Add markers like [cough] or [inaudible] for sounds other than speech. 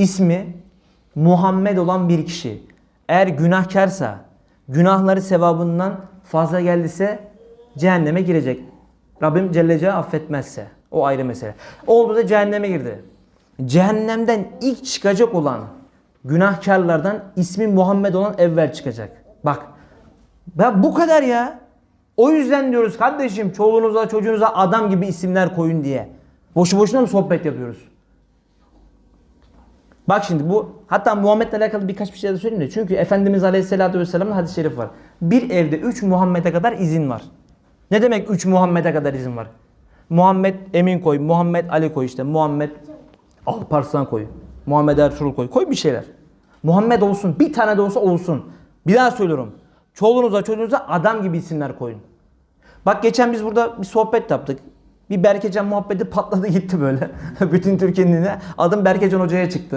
ismi Muhammed olan bir kişi eğer günahkarsa, günahları sevabından fazla geldiyse cehenneme girecek. Rabbim Celle Celaluhu affetmezse. O ayrı mesele. Oldu da cehenneme girdi. Cehennemden ilk çıkacak olan günahkarlardan ismi Muhammed olan evvel çıkacak. Bak. Ben bu kadar ya. O yüzden diyoruz kardeşim çoluğunuza çocuğunuza adam gibi isimler koyun diye. Boşu boşuna mı sohbet yapıyoruz? Bak şimdi bu hatta Muhammed'le alakalı birkaç bir şey de söyleyeyim de. Çünkü Efendimiz Aleyhisselatü Vesselam'ın hadis-i şerif var. Bir evde 3 Muhammed'e kadar izin var. Ne demek 3 Muhammed'e kadar izin var? Muhammed Emin koy, Muhammed Ali koy işte, Muhammed Alparslan koy, Muhammed Ertuğrul koy. Koy bir şeyler. Muhammed olsun, bir tane de olsa olsun. Bir daha söylüyorum. Çoluğunuza çocuğunuza adam gibi isimler koyun. Bak geçen biz burada bir sohbet yaptık. Bir Berkecan muhabbeti patladı gitti böyle. [laughs] Bütün Türkiye'nin. Adım Berkecan Hoca'ya çıktı.